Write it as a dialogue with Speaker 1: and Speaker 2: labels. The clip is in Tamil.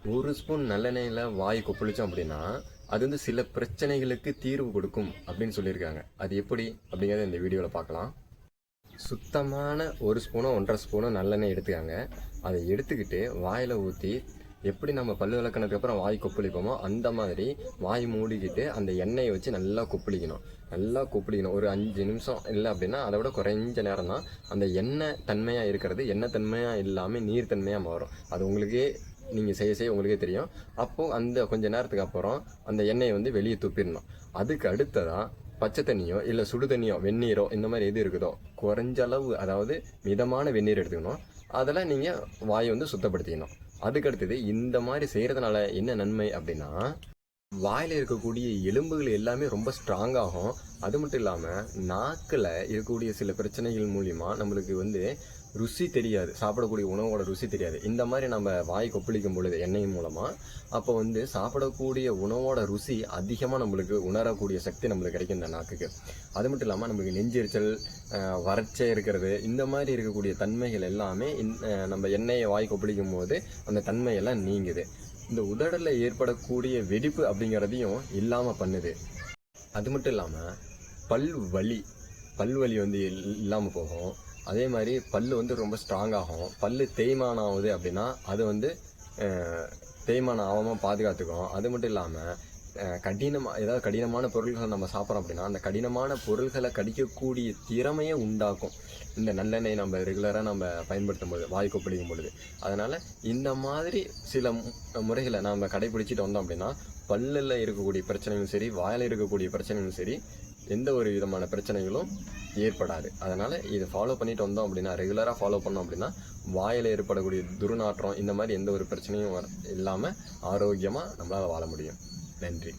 Speaker 1: ஒரு ஸ்பூன் நல்லெண்ணெயில் வாய் கொப்பளிச்சோம் அப்படின்னா அது வந்து சில பிரச்சனைகளுக்கு தீர்வு கொடுக்கும் அப்படின்னு சொல்லியிருக்காங்க. அது எப்படி? அப்படிங்கிறத இந்த வீடியோவில் பார்க்கலாம். சுத்தமான ஒரு ஸ்பூனோ ஒன்றரை ஸ்பூனோ நல்லெண்ணெய் எடுத்துக்காங்க. அதை எடுத்துக்கிட்டு வாயில் ஊற்றி எப்படி நம்ம பல்லு விளக்குனதுக்கப்புறம் வாய் கொப்பளிப்போமோ அந்த மாதிரி வாய் மூடிக்கிட்டு அந்த எண்ணெயை வச்சு நல்லா கொப்பளிக்கணும். நல்லா கொப்பளிக்கணும். ஒரு அஞ்சு நிமிஷம் இல்லை அப்படின்னா அதை விட குறைஞ்ச நேரம் தான் அந்த எண்ணெய் தன்மையாக இருக்கிறது எண்ணெய் தன்மையாக இல்லாமல் நீர் தன்மையாக மாறும். அது உங்களுக்கே நீங்கள் செய்ய செய்ய உங்களுக்கே தெரியும். அப்போது அந்த கொஞ்ச நேரத்துக்கு அப்புறம் அந்த எண்ணெயை வந்து வெளியே துப்பிடணும். அதுக்கு அடுத்ததாக பச்சை தண்ணியோ இல்லை சுடு தண்ணியோ வெந்நீரோ இந்த மாதிரி எது இருக்குதோ குறைஞ்ச அளவு அதாவது மிதமான வெந்நீர் எடுத்துக்கணும். அதில் நீங்கள் வாயை வந்து சுத்தப்படுத்திக்கணும். அதுக்கடுத்தது இந்த மாதிரி செய்கிறதுனால என்ன நன்மை அப்படின்னா வாயில் இருக்கக்கூடிய எலும்புகள் எல்லாமே ரொம்ப ஸ்ட்ராங் ஆகும். அது மட்டும் இல்லாமல் நாக்கில் இருக்கக்கூடிய சில பிரச்சனைகள் மூலிமா நம்மளுக்கு வந்து ருசி தெரியாது. சாப்பிடக்கூடிய உணவோட ருசி தெரியாது. இந்த மாதிரி நம்ம வாய் கொப்பளிக்கும் பொழுது எண்ணெய் மூலமாக அப்போ வந்து சாப்பிடக்கூடிய உணவோட ருசி அதிகமாக நம்மளுக்கு உணரக்கூடிய சக்தி நம்மளுக்கு கிடைக்கும் இந்த நாக்குக்கு. அது மட்டும் இல்லாமல் நம்மளுக்கு நெஞ்செரிச்சல் வறட்சை இருக்கிறது இந்த மாதிரி இருக்கக்கூடிய தன்மைகள் எல்லாமே இந்த- நம்ம எண்ணெயை வாய் கொப்பளிக்கும் போது அந்த தன்மையெல்லாம் நீங்குது. இந்த உதடலில் ஏற்படக்கூடிய வெடிப்பு அப்படிங்கிறதையும் இல்லாமல் பண்ணுது. அது மட்டும் இல்லாமல் பல் வலி பல் வலி வந்து இல்லாமல் போகும். அதே மாதிரி பல் வந்து ரொம்ப ஸ்ட்ராங் ஆகும். பல் தேய்மானம் ஆகுது அப்படின்னா அது வந்து தேய்மானம் ஆகாமல் பாதுகாத்துக்கும். அது மட்டும் இல்லாமல் கடினமாக ஏதாவது கடினமான பொருள்களை நம்ம சாப்பிட்றோம் அப்படின்னா அந்த கடினமான பொருள்களை கடிக்கக்கூடிய திறமையை உண்டாக்கும். இந்த நல்லெண்ணெய் நம்ம ரெகுலராக நம்ம பயன்படுத்தும் பொழுது வாய் கொப்பளிக்கும் பொழுது. அதனால் இந்த மாதிரி சில முறைகளை நாம் கடைபிடிச்சிட்டு வந்தோம் அப்படின்னா பல்லில் இருக்கக்கூடிய பிரச்சனைகளும் சரி வாயில் இருக்கக்கூடிய பிரச்சனைகளும் சரி எந்த ஒரு விதமான பிரச்சனைகளும் ஏற்படாது. அதனால் இதை ஃபாலோ பண்ணிட்டு வந்தோம் அப்படின்னா ரெகுலராக ஃபாலோ பண்ணோம் அப்படின்னா வாயில் ஏற்படக்கூடிய துர்நாற்றம் இந்த மாதிரி எந்த ஒரு பிரச்சனையும் இல்லாமல் ஆரோக்கியமாக நம்மளால் வாழ முடியும். நன்றி.